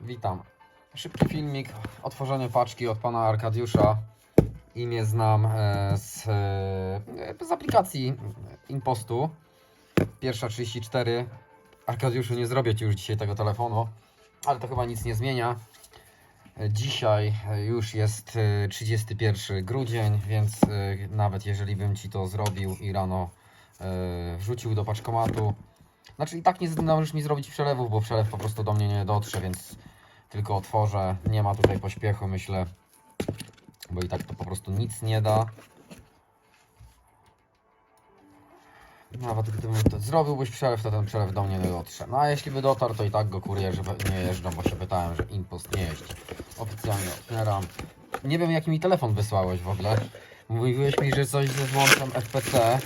Witam. Szybki filmik, otworzenie paczki od pana Arkadiusza. Imię znam e, z, e, z aplikacji Impostu. Pierwsza 34. Arkadiuszu, nie zrobię Ci już dzisiaj tego telefonu, ale to chyba nic nie zmienia. E, Dzisiaj e, już jest e, 31 grudzień, więc e, nawet jeżeli bym Ci to zrobił i rano e, wrzucił do paczkomatu, znaczy i tak nie zdążysz mi zrobić przelewów, bo przelew po prostu do mnie nie dotrze, więc tylko otworzę. Nie ma tutaj pośpiechu, myślę, bo i tak to po prostu nic nie da. Nawet gdybym to zrobiłbyś przelew, to ten przelew do mnie nie dotrze. No a jeśli by dotarł, to i tak go kurierzy nie jeżdżą, bo się pytałem, że impost nie jeździ. Oficjalnie otwieram. Nie wiem jaki mi telefon wysłałeś w ogóle. Mówiłeś mi, że coś ze złączem FPC.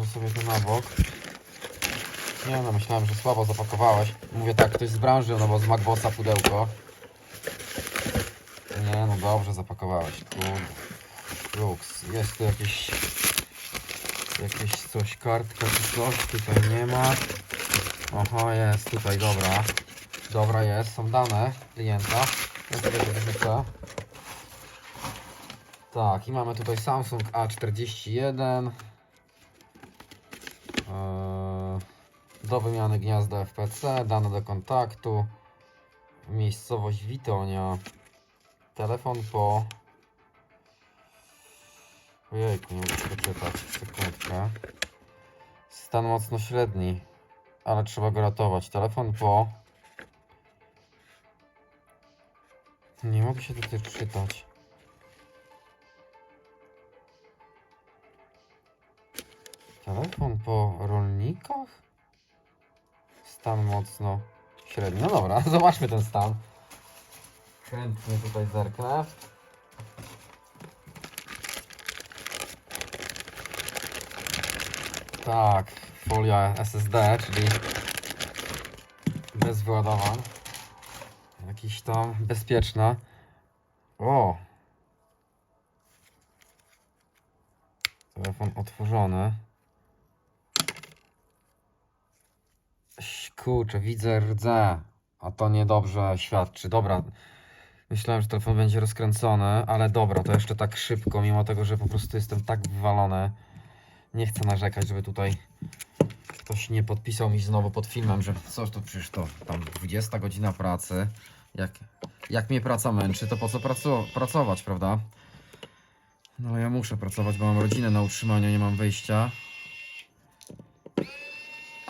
Wyłożę sobie to na bok. Nie no, myślałem, że słabo zapakowałeś. Mówię tak, ktoś z branży, no bo z Macbossa pudełko. Nie no, dobrze zapakowałeś. Kurde. Lux. Jest tu jakieś... Jakieś coś, kartka czy coś. Tutaj nie ma. Oho, jest tutaj, dobra. Dobra jest, są dane klienta. Ja sobie to wyrzucę. Tak, i mamy tutaj Samsung A41. Eee, do wymiany gniazda FPC, dane do kontaktu, miejscowość Witonia, telefon po... Ojejku, nie mogę przeczytać, sekundkę. Stan mocno średni, ale trzeba go ratować. Telefon po... Nie mogę się tutaj czytać. Telefon po rolnikach? Stan mocno średni. No dobra, zobaczmy ten stan. Chętnie tutaj zerknę. Tak, folia SSD, czyli bez wyładowań. Jakiś tam bezpieczna. O! Telefon otworzony. Kurczę, widzę rdze, a to niedobrze świadczy. Dobra, myślałem, że telefon będzie rozkręcony, ale dobra, to jeszcze tak szybko, mimo tego, że po prostu jestem tak wywalony. Nie chcę narzekać, żeby tutaj ktoś nie podpisał mi znowu pod filmem, że coś to przecież to tam 20 godzina pracy. Jak, jak mnie praca męczy, to po co praco pracować, prawda? No ja muszę pracować, bo mam rodzinę na utrzymanie, nie mam wyjścia.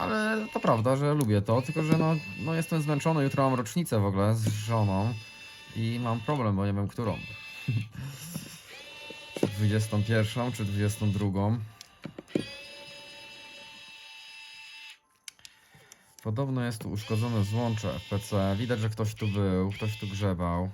Ale to prawda, że lubię to, tylko że no, no jestem zmęczony, jutro mam rocznicę w ogóle z żoną i mam problem, bo nie wiem którą. Czy 21 czy 22. Podobno jest tu uszkodzone złącze FPC. Widać, że ktoś tu był, ktoś tu grzebał.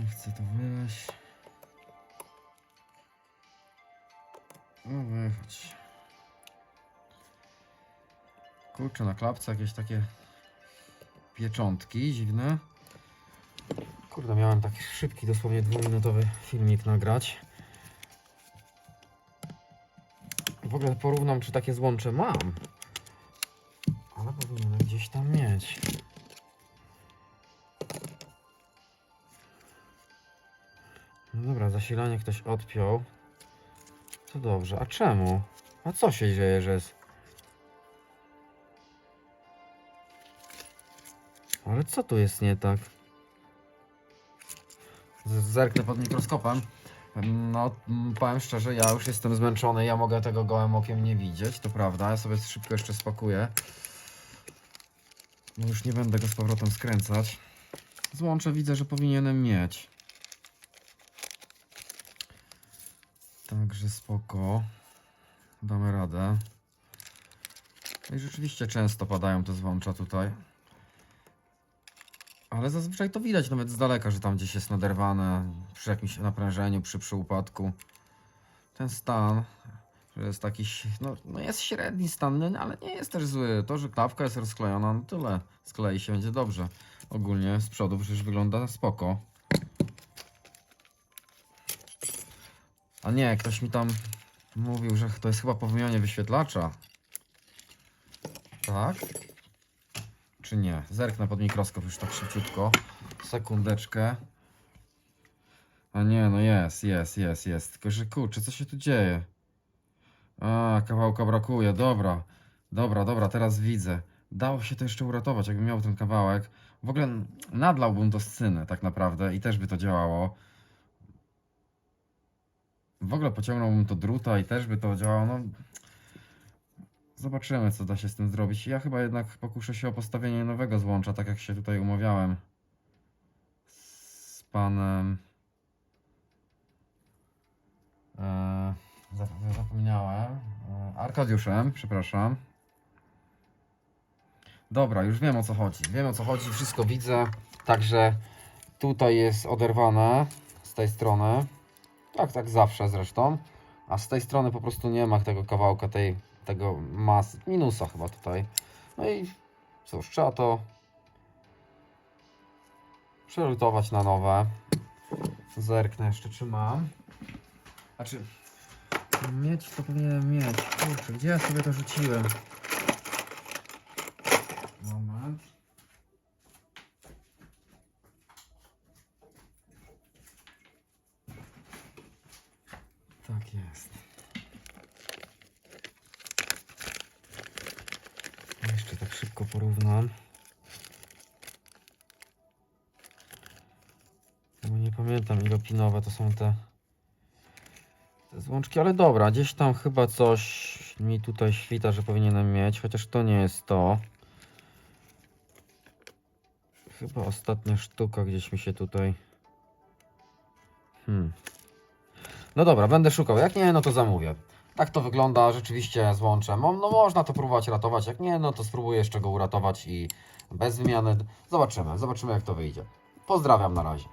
Nie chcę to wyjść. No wychodź. Kurczę, na klapce jakieś takie pieczątki dziwne. Kurde, miałem taki szybki, dosłownie dwuminutowy filmik nagrać. W ogóle porównam, czy takie złącze mam. No dobra, zasilanie ktoś odpiął. To dobrze. A czemu? A co się dzieje, że jest... Ale co tu jest nie tak? Zerknę pod mikroskopem. No, powiem szczerze, ja już jestem zmęczony, ja mogę tego gołym okiem nie widzieć, to prawda. Ja sobie szybko jeszcze spakuję. No już nie będę go z powrotem skręcać. Złącze widzę, że powinienem mieć. Także spoko. Damy radę. No i rzeczywiście często padają te złącza tutaj. Ale zazwyczaj to widać nawet z daleka, że tam gdzieś jest naderwane przy jakimś naprężeniu, przy przyupadku. Ten stan, że jest taki, no, no jest średni stan, no, ale nie jest też zły. To, że klapka jest rozklejona, no tyle. Sklei się, będzie dobrze. Ogólnie z przodu przecież wygląda spoko. A nie, ktoś mi tam mówił, że to jest chyba po wymianie wyświetlacza. Tak? Czy nie? Zerknę pod mikroskop już tak szybciutko. Sekundeczkę. A nie, no jest, jest, jest, jest. Tylko, że kurczę, co się tu dzieje? A, kawałka brakuje, dobra. Dobra, dobra, teraz widzę. Dało się to jeszcze uratować, jakbym miał ten kawałek. W ogóle nadlałbym to scynę tak naprawdę i też by to działało. W ogóle pociągnąłbym to druta i też by to działało. No, zobaczymy, co da się z tym zrobić. Ja chyba jednak pokuszę się o postawienie nowego złącza, tak jak się tutaj umawiałem z panem. E, zap- zapomniałem. E, Arkadiuszem, przepraszam. Dobra, już wiem o co chodzi. Wiem o co chodzi, wszystko widzę. Także tutaj jest oderwane z tej strony. Tak, tak zawsze zresztą. A z tej strony po prostu nie ma tego kawałka, tej, tego mas, minusa chyba tutaj. No i cóż, trzeba to przelutować na nowe. Zerknę jeszcze, czy mam. Znaczy, mieć to powinienem mieć. Kurczę, gdzie ja sobie to rzuciłem? Tak jest. Jeszcze tak szybko porównam. Bo nie pamiętam ilopinowe to są te, te złączki, ale dobra, gdzieś tam chyba coś mi tutaj świta, że powinienem mieć, chociaż to nie jest to. Chyba ostatnia sztuka gdzieś mi się tutaj... Hmm. No dobra, będę szukał. Jak nie, no to zamówię. Tak to wygląda rzeczywiście z łączem. Mo- No można to próbować ratować. Jak nie, no to spróbuję jeszcze go uratować i bez wymiany. Zobaczymy, zobaczymy jak to wyjdzie. Pozdrawiam na razie.